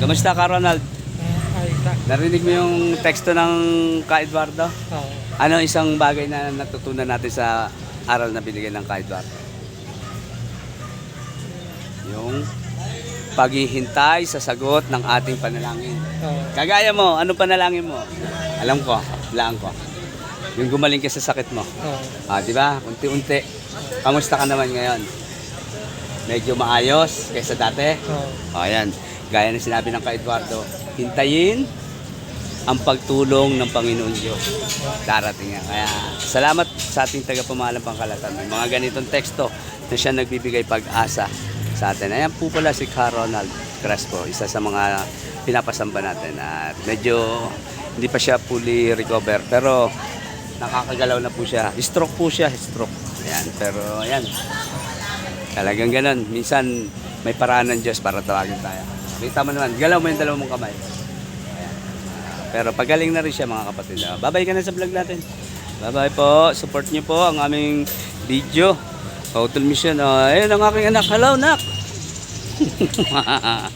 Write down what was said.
Kamusta ka, Ronald? Narinig mo yung teksto ng Ka Eduardo? Oo. Ano isang bagay na natutunan natin sa aral na binigay ng Ka Eduardo? Yung paghihintay sa sagot ng ating panalangin. Kagaya mo, ano panalangin mo? Alam ko, laan ko. Yung gumaling ka sa sakit mo. Ah, di ba? Unti-unti. Kamusta ka naman ngayon? Medyo maayos kaysa dati? Oo. O, ayan. Gaya ng sinabi ng ka Eduardo, hintayin ang pagtulong ng Panginoon Diyos. Darating yan. Kaya salamat sa ating tagapamahalang pangkalatan. May mga ganitong teksto na siya nagbibigay pag-asa sa atin. Ayan po pala si Ka Ronald Crespo, isa sa mga pinapasamba natin. At medyo hindi pa siya fully recover, pero nakakagalaw na po siya. Stroke po siya, stroke. Ayan, pero ayan, Talagang ganun. Minsan may paraan ng Diyos para tawagin tayo. Kita mo naman, galaw mo yung dalawang mong kamay. Ayan. Ah, pero pagaling na rin siya mga kapatid. Ah, Babay ka na sa vlog natin. Bye-bye po. Support niyo po ang aming video. Hotel Mission. Oh, ayun ang aking anak. Hello, nak!